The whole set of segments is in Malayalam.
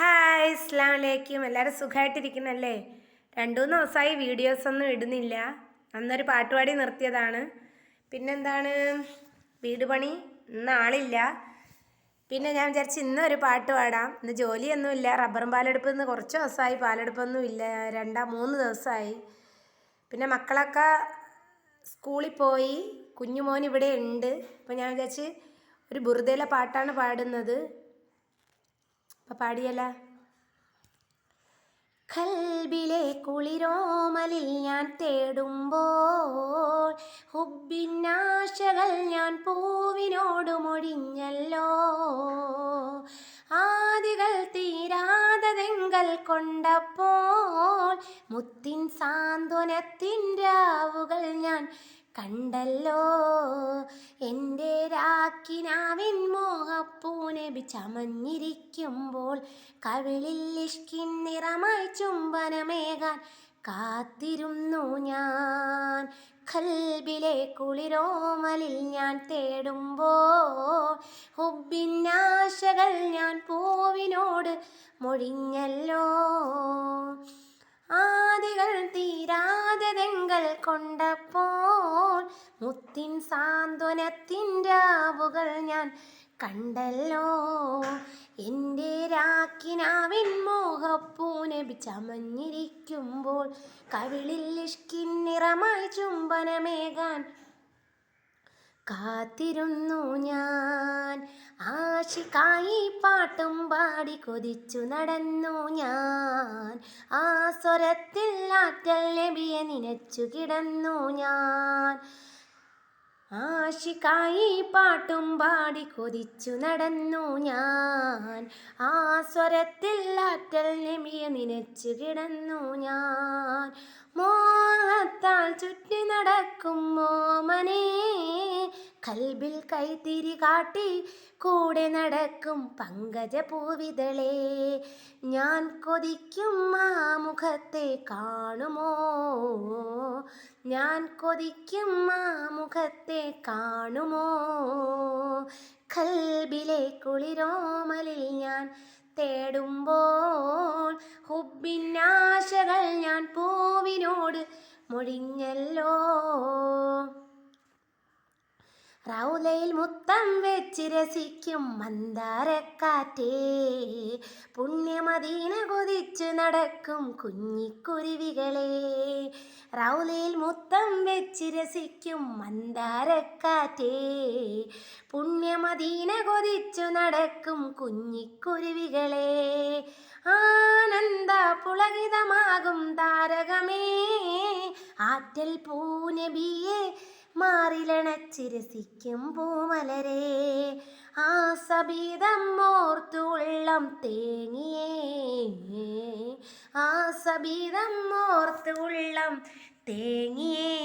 ഹായ് ഇസ്ലാം അലൈക്കും. എല്ലാവരും സുഖമായിട്ടിരിക്കുന്നല്ലേ രണ്ടു മൂന്ന് ദിവസമായി വീഡിയോസ് ഒന്നും ഇടുന്നില്ല. അന്നൊരു പാട്ടുപാടി നിർത്തിയതാണ്. പിന്നെന്താണ്? വീട് പണി? ഇന്ന് ആളില്ല. പിന്നെ ഞാൻ വിചാരിച്ച് ഇന്ന് ഒരു പാട്ട് പാടാം. ഇന്ന് ജോലിയൊന്നുമില്ല. റബ്ബറും പാലെടുപ്പ് ഇന്ന് കുറച്ച് ദിവസമായി. പാലെടുപ്പൊന്നും ഇല്ല. രണ്ടാ മൂന്ന് ദിവസമായി. പിന്നെ മക്കളൊക്കെ സ്കൂളിൽ പോയി. കുഞ്ഞുമോൻ ഇവിടെ ഉണ്ട്. അപ്പോൾ ഞാൻ വിചാരിച്ച് ഒരു ബുറുദയിലെ പാട്ടാണ് പാടുന്നത്. അപ്പം പാടിയല്ല. കൽബിലെ കുളിരോമലിൽ ഞാൻ തേടുമ്പോൾ ഹുബിനാശകൾ ഞാൻ പൂവിനോട് മൊഴിഞ്ഞല്ലോ തീരാതതെങ്കൽ കൊണ്ടപ്പോൾ മുത്തിൻ സാന്ത്വനത്തിൻ രാവുകൾ ഞാൻ കണ്ടല്ലോ. എന്റെ രാക്കിനാവിൻ മോഹപ്പൂനബി ചമഞ്ഞിരിക്കുമ്പോൾ കവിളിൽ ഇഷ്കിൻ നിറമായി ചുംബനമേകാൻ കാത്തിരുന്നു ഞാൻ. കൽബിലെ കുളിരോമലിൽ ഞാൻ തേടുമ്പോൾ ഹുബിന്നാശകൾ ഞാൻ പൂവിനോട് മൊഴിഞ്ഞല്ലോ. ആദികൾ തീരാതെതെങ്കൾ കൊണ്ടപ്പോൾ മുത്തിൻ സാന്ത്വനത്തിന്റെ ആവുകൾ ഞാൻ കണ്ടല്ലോ. എന്റെ രാക്കിനാവിൻ മോഹപ്പൂനബി ചമഞ്ഞിരിക്കുമ്പോൾ കവിളിൽ ഇഷ്കിൻ നിറമായി ചുംബനമേകാൻ കാത്തിരുന്നു ഞാൻ. ആശിക്കായി പാട്ടും പാടി കൊതിച്ചു നടന്നു ഞാൻ. ആ സ്വരത്തിൽ ആറ്റൽ നബിയെ നിനച്ചു കിടന്നു ഞാൻ. ആശിക്കായി പാട്ടും പാടി കൊതിച്ചു നടന്നു ഞാൻ. ആ സ്വരത്തിൽ ആറ്റൽ നബിയെ നിനച്ചു കിടന്നു ഞാൻ. മോഹത്താൽ ചുറ്റി നടക്കും മോമനേ കൽബിൽ കൈത്തിരി കാട്ടി കൂടെ നടക്കും പങ്കജ പൂവിതളേ. ഞാൻ കൊതിക്കും ആ മുഖത്തെ കാണുമോ? ഞാൻ കൊതിക്കും ആ മുഖത്തെ കാണുമോ? കൽബിലെ കുളിരോമലിൽ ഞാൻ തേടുമ്പോൾ ഹുബിന്നാശകൾ ഞാൻ പൂവിനോട് മൊഴിഞ്ഞല്ലോ. റൗലയിൽ മുത്തം വെച്ച് രസിക്കും മന്ദാരക്കാറ്റേ. പുണ്യമദീന കൊതിച്ചു നടക്കും കുഞ്ഞിക്കുരുവികളെ. റൗലയിൽ മുത്തം വെച്ച് രസിക്കും മന്ദാരക്കാറ്റേ. പുണ്യമദീന കൊതിച്ചു നടക്കും കുഞ്ഞിക്കുരുവികളെ. ആനന്ദ പുളകിതമാകും താരകമേ. ആറ്റൽ പൂനബിയെ മാറിലണച്ചിരസിക്കും പൂമലരെ ആ സബീതം ഓർത്തുള്ളം തേങ്ങിയേ. ആ സബീതം ഓർത്തുള്ളം തേങ്ങിയേ.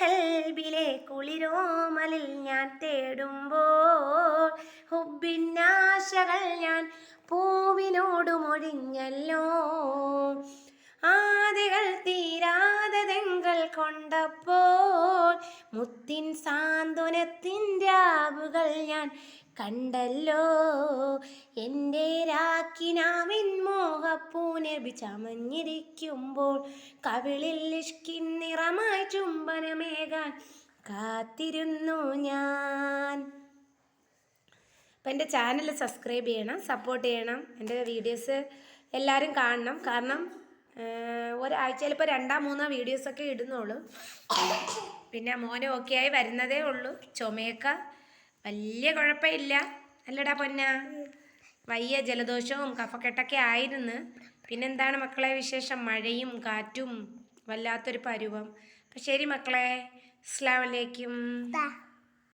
കൽബിലെ കുളിരോമലിൽ ഞാൻ തേടുമ്പോൾ കൊണ്ടപ്പോൾ മുത്തിൻ സാന്ത്വനത്തിന്റെ ആവുകൾ ഞാൻ കണ്ടല്ലോ. എന്റെ രാക്കിനാവിൻ മോഹപ്പൂനബി ചമഞ്ഞിരിക്കുമ്പോൾ കവിളിൽ ഇഷ്കിൻ നിറമായി ചുംബനമേകാൻ കാത്തിരുന്നു ഞാൻ. അപ്പം എന്റെ ചാനൽ സബ്സ്ക്രൈബ് ചെയ്യണം സപ്പോർട്ട് ചെയ്യണം. എന്റെ വീഡിയോസ് എല്ലാവരും കാണണം. കാരണം ഒരാഴ്ചയിൽ ചിലപ്പോൾ രണ്ടാ മൂന്നാം വീഡിയോസൊക്കെ ഇടുന്നുള്ളൂ. പിന്നെ മോന് ഓക്കെ ആയി വരുന്നതേ ഉള്ളൂ. ചുമയൊക്കെ. വലിയ കുഴപ്പമില്ല. അല്ലടാ പൊന്ന. വയ്യ ജലദോഷവും കഫക്കെട്ടൊക്കെ ആയിരുന്നു. പിന്നെന്താണ് മക്കളെ വിശേഷം? മഴയും കാറ്റും വല്ലാത്തൊരു പരുവം. അപ്പം ശരി മക്കളെ. അസ്ലാം വലൈക്കും